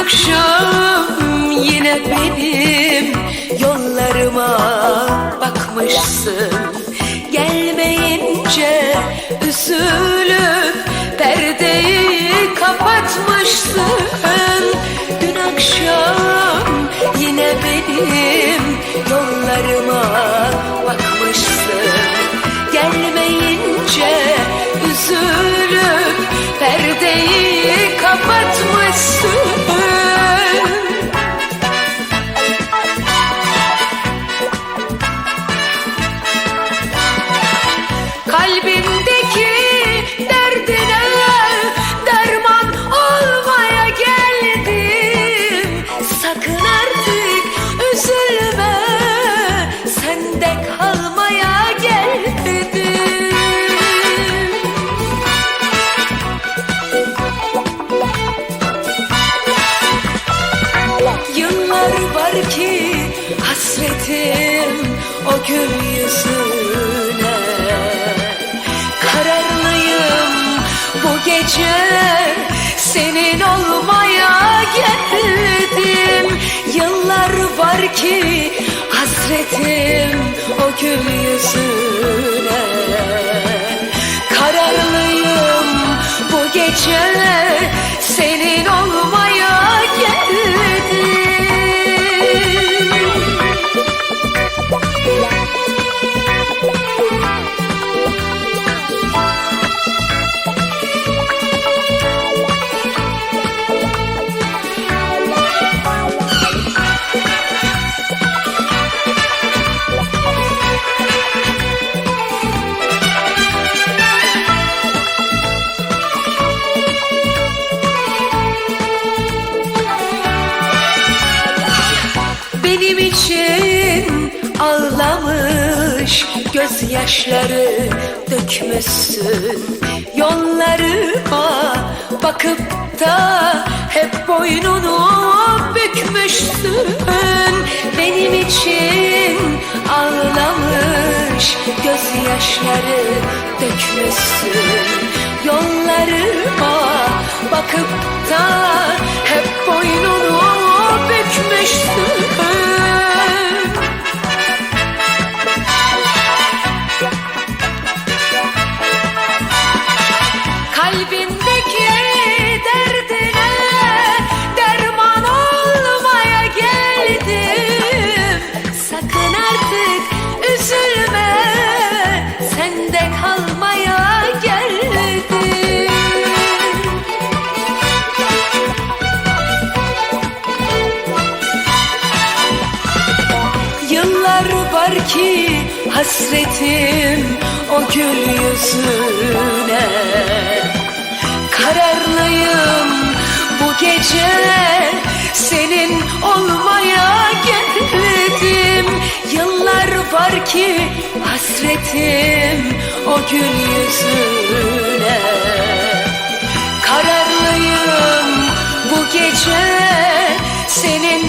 akşam yine benim yollarıma bakmışsın. Gelmeyince üzülüp perdeyi kapatmışsın. Dün akşam yine benim yollarıma bakmışsın. Gelmeyince üzülüp perdeyi kapatmışsın hasretim o gül yüzüne. Kararlıyım bu gece senin olmaya geldim Yıllar var ki hasretim o gül yüzüne. Kararlıyım bu gece Benim için ağlamış gözyaşları dökmüşsün. Yollarıma bakıp da hep boynunu bükmüşsün. Benim için ağlamış gözyaşları dökmüşsün. Yollarıma bakıp da hep boynunu bükmüşsün üzülme sende kalmaya geldim. Yıllar var ki hasretim o gül yüzüne. Kararlıyım bu gece var ki hasretim o gül yüzüne. Kararlıyım bu gece senin